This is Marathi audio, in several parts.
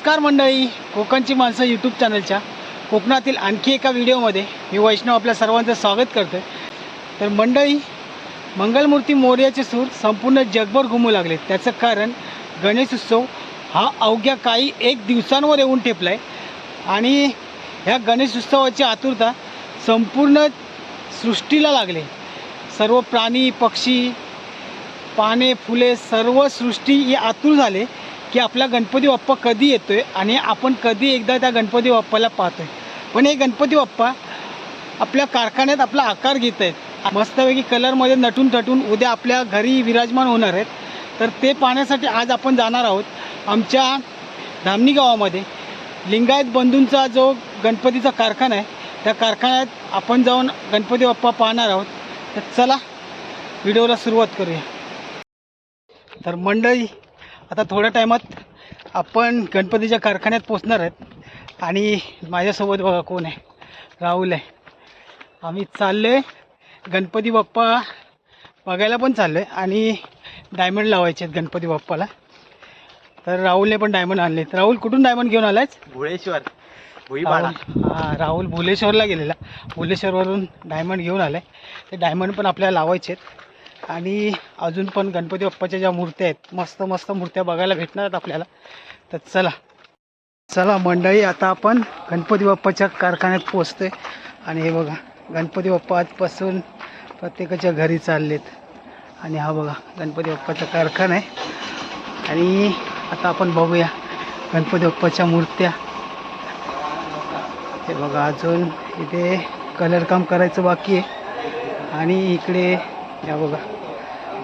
नमस्कार मंडळी कोकणची माणसं यूट्यूब चॅनलच्या कोकणातील आणखी एका व्हिडिओमध्ये मी वैष्णव आपल्या सर्वांचं स्वागत करतो तर मंडळी मंगलमूर्ती मोर्याचे सूर संपूर्ण जगभर घुमू लागले. त्याचं कारण गणेश उत्सव हा अवघ्या काही एक दिवसांवर येऊन ठेपला आहे आणि ह्या गणेश उत्सवाची आतुरता संपूर्ण सृष्टीला लागले. सर्व प्राणी पक्षी पाने फुले सर्व सृष्टी ही आतुर झाले. की आपला गणपती बाप्पा कधी येतो आहे आणि आपण कधी एकदा त्या गणपती बाप्पाला पाहतो आहे पण हे गणपती बाप्पा आपल्या कारखान्यात आपला आकार घेत आहेत मस्तपैकी कलरमध्ये नटून नटून उद्या आपल्या घरी विराजमान होणार आहेत. तर ते पाहण्यासाठी आज आपण जाणार आहोत आमच्या धामणी गावामध्ये. लिंगायत बंधूंचा जो गणपतीचा कारखाना आहे त्या कारखान्यात आपण जाऊन गणपती बाप्पा पाहणार आहोत. तर चला व्हिडिओला सुरुवात करूया. तर मंडळी आता थोड्या टायमात आपण गणपतीच्या कारखान्यात पोचणार आहेत. आणि माझ्यासोबत बघा कोण आहे? राहुल आहे. आम्ही चाललो आहे गणपती बाप्पा बघायला पण चाललो आहे आणि डायमंड लावायचे आहेत गणपती बाप्पाला. तर राहुलने पण डायमंड आणले राहुल कुठून डायमंड घेऊन आलायच भुळेश्वर हां राहुल भुलेश्वरला गेलेला. भुलेश्वरवरून डायमंड घेऊन आले ते डायमंड पण आपल्याला लावायचे आहेत. आणि अजून पण गणपती बाप्पाच्या ज्या मूर्त्या आहेत मस्त मस्त मूर्त्या बघायला भेटणार आहेत आपल्याला. तर चला. चला मंडळी आता आपण गणपती बाप्पाच्या कारखान्यात पोचतोय आणि हे बघा गणपती बाप्पा आजपासून प्रत्येकाच्या घरी चाललेत. आणि हा बघा गणपती बाप्पाचा कारखाना आहे. आणि आता आपण बघूया गणपती बाप्पाच्या मूर्त्या. हे बघा अजून इथे कलरकाम करायचं बाकी आहे. आणि इकडे या बघा.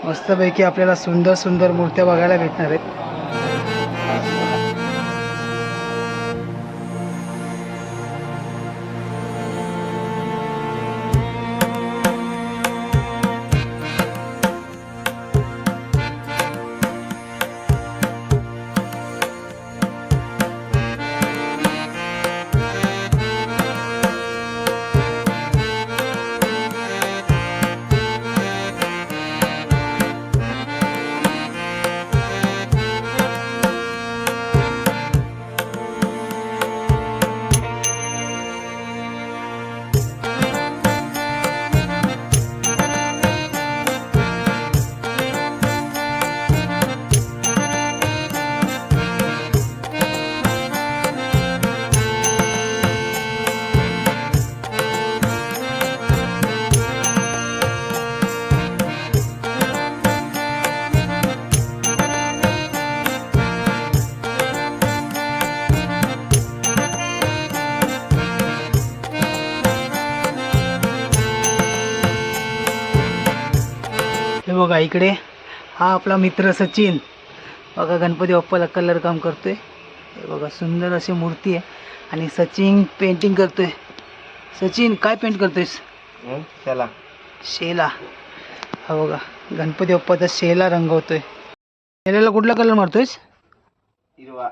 मस्तपैकी आपल्याला सुंदर सुंदर मूर्त्या बघायला भेटणार आहेत. बघा इकडे. हा आपला मित्र सचिन. बघा गणपती बाप्पाला कलर काम करतोय. हे बघा सुंदर अशी मूर्ती आहे. आणि सचिन पेंटिंग करतोय. सचिन काय पेंट करतोयस? त्याला शेला. हा बघा गणपती बाप्पाचा शेला रंगवतोय. शेल्याला कुठला कलर मारतोयस? हिरवा.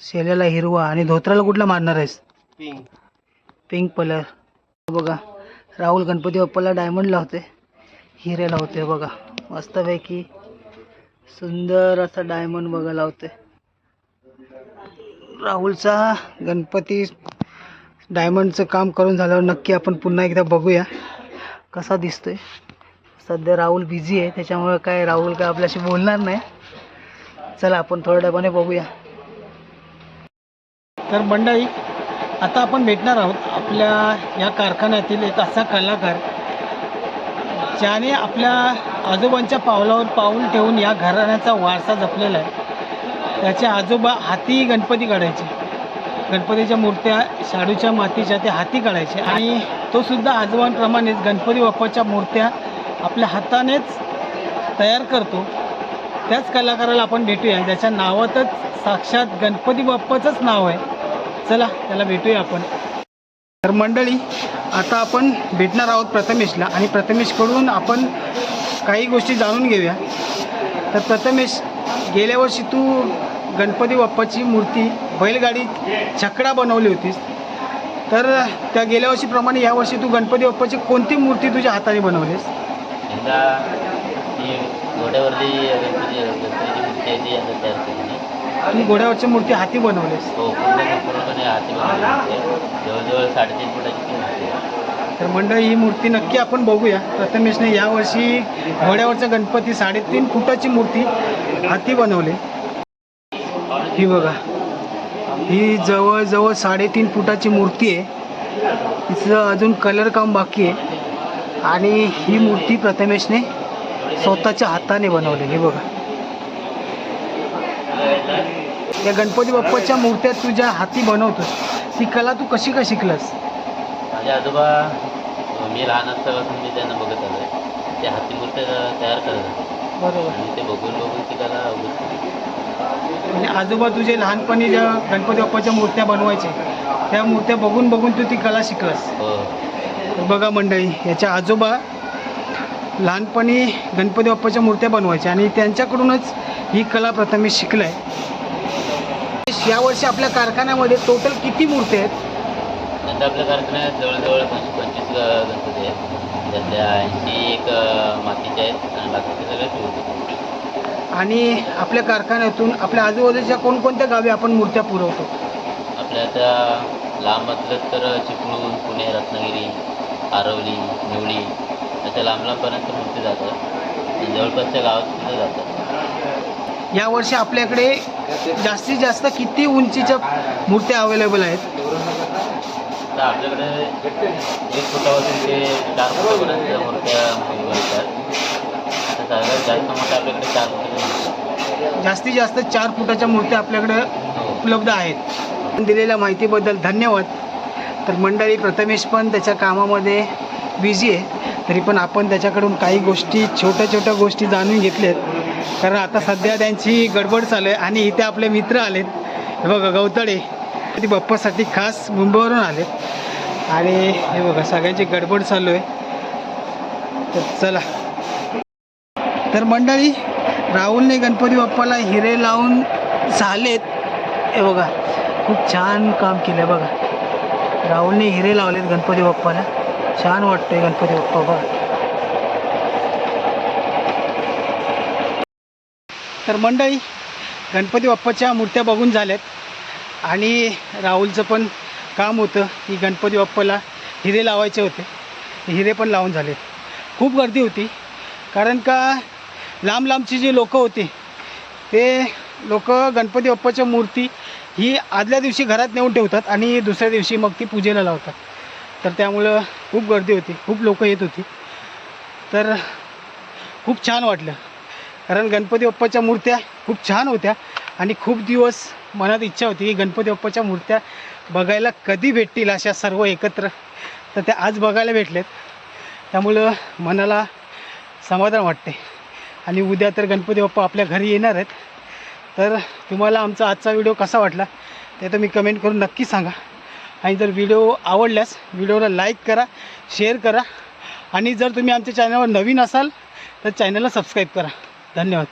शेल्याला हिरवा. आणि धोत्राला कुठला मारणार आहेस? पिंक. पिंक कलर बघा राहुल गणपती बाप्पाला डायमंड लावते हिरे लावते बघा. मस्तपैकी सुंदर असा डायमंड बघा लावते. राहुलचा गणपती डायमंडचं काम करून झाल्यावर नक्की आपण पुन्हा एकदा बघूया. कसा दिसतोय? सध्या राहुल बिझी आहे त्याच्यामुळे काय राहुल काय आपल्याशी बोलणार नाही. चला आपण थोड्या टायमाने बघूया. तर मंडळी आता आपण भेटणार आहोत आपल्या या कारखान्यातील एक असा कलाकार ज्याने आपल्या आजोबांच्या पावलावर पाऊल ठेवून या घराण्याचा वारसा जपलेला आहे. त्याचे आजोबा हाती गणपती काढायचे. गणपतीच्या मूर्त्या शाडूच्या मातीच्या ते हाती काढायचे. आणि तो सुद्धा आजोबांप्रमाणेच गणपती बाप्पाच्या मूर्त्या आपल्या हातानेच तयार करतो. त्याच कलाकाराला आपण भेटूया. ज्याच्या नावातच साक्षात गणपती बाप्पाचंच नाव आहे. चला त्याला भेटूया आपण. तर मंडळी आता आपण भेटणार आहोत प्रथमेशला आणि प्रथमेशकडून आपण काही गोष्टी जाणून घेऊया. तर प्रथमेश गेल्या वर्षी तू गणपती बाप्पाची मूर्ती बैलगाडी छकडा बनवली होतीस. तर त्या गेल्या वर्षीप्रमाणे यावर्षी तू गणपती बाप्पाची कोणती मूर्ती तुझ्या हाताने बनवलीस? घोड्यावरती गणपती मूर्ती आहे ती आता तयार तू घोड्यावरच्या मूर्ती हाती बनवलेस हो पूर्ण संपूर्णपणे हाती बनवले होते. जवळजवळ साडेतीन फुटाची ती मूर्ती आहे. तर मंडळी ही मूर्ती नक्की आपण बघूया. प्रथमेशने यावर्षी घोड्यावरचा गणपती साडेतीन फुटाची मूर्ती हाती बनवली. ही बघा. ही जवळजवळ साडेतीन फुटाची मूर्ती आहे. तिचं अजून कलर काम बाकी आहे. आणि ही मूर्ती प्रथमेशने स्वतःच्या हाताने बनवली. हे बघा. या गणपती बाप्पाच्या मूर्त्या तुझ्या हाती बनवतोस ती कला तू कशी काय शिकलास? माझे आजोबा मी लहान असतापासून मी त्यांना बघत आलो आहे ते हाती मूर्त्या तयार करत बरोबर. आणि ते बघून बघून ती कला. आणि आजोबा तुझे लहानपणी ज्या गणपती बाप्पाच्या मूर्त्या बनवायचे त्या मूर्त्या बघून बघून तू ती कला शिकलास? हो. बघा मंडळी याच्या आजोबा लहानपणी गणपती बाप्पाच्या मूर्त्या बनवायच्या आणि त्यांच्याकडूनच ही कला प्रथमे शिकलाय. यावर्षी आपल्या कारखान्यामध्ये टोटल किती मूर्त्या आहेत? नंतर आपल्या कारखान्यात जवळजवळ पंचवीस पंचवीस गणपती आहेत. त्यातल्या ऐंशी एक मातीचे आहेत आणि बाकीचे सगळे पिवळे. आणि आपल्या कारखान्यातून आपल्या आजूबाजूच्या कोणकोणत्या गावी आपण मूर्त्या पुरवतो? आपल्या आता लांब असलं तर चिपळूण पुणे रत्नागिरी आरवली निवळी अशा लांब लांबपर्यंत मूर्ती जातात. जवळपासच्या गावात सुद्धा जातात. यावर्षी आपल्याकडे जास्तीत जास्त किती उंचीच्या मूर्त्या अवेलेबल आहेत? तर आपल्याकडे एक फुटापासून ते चार फुटापर्यंत मूर्त्या बनतात तर सगळ्यात जास्त मोठ्या आपल्याकडे चार फुटाच्या मूर्त्या आहेत. जास्तीत जास्त चार फुटाच्या मूर्त्या आपल्याकडे हो. उपलब्ध आहेत. दिलेल्या माहितीबद्दल धन्यवाद. तर मंडळी प्रथमेश पण त्याच्या कामामध्ये बिझी आहे. तरी पण आपण त्याच्याकडून काही गोष्टी छोट्या छोट्या गोष्टी जाणून घेतल्यात कारण आता सध्या त्यांची गडबड चालू आहे आणि इथे आपले मित्र आलेत. हे बघा गवतळे. ते बाप्पासाठी खास मुंबईवरून आलेत. आणि हे बघा सगळ्यांची गडबड चालू आहे. तर चला. तर मंडळी राहुलने गणपती बाप्पाला हिरे लावून झालेत. हे बघा खूप छान काम केलं बघा. राहुलने हिरे लावलेत गणपती बाप्पाला. छान वाटतंय गणपती बाप्पा तर मंडळी गणपती बाप्पाच्या मूर्त्या बघून झाल्यात. आणि राहुलचं पण काम होतं की गणपती बाप्पाला हिरे लावायचे होते. हिरे पण लावून झाले खूप गर्दी होती. कारण का लांब लांबची जी लोकं होती ते लोक गणपती बाप्पाच्या मूर्ती ही आदल्या दिवशी घरात नेऊन ठेवतात आणि दुसऱ्या दिवशी मग ती पूजेला लावतात. तर त्यामुळं खूप गर्दी होती खूप लोकं येत होती. तर खूप छान वाटलं. कारण गणपती बाप्पाच्या मूर्त्या खूप छान होत्या आणि खूप दिवस मनात इच्छा होती की गणपती बाप्पाच्या मूर्त्या बघायला कधी भेटतील अशा सर्व एकत्र. तर त्या आज बघायला भेटलेत. त्यामुळं मनाला समाधान वाटते आणि उद्या तर गणपती बाप्पा आपल्या घरी येणार आहेत. तर तुम्हाला आमचा आजचा व्हिडिओ कसा वाटला ते तुम्ही कमेंट करून नक्की सांगा. आणि जर व्हिडिओ आवडल्यास व्हिडिओला लाईक करा शेअर करा. आणि जर तुम्ही आमच्या चॅनलवर नवीन असाल तर चॅनलला सबस्क्राईब करा. धन्यवाद.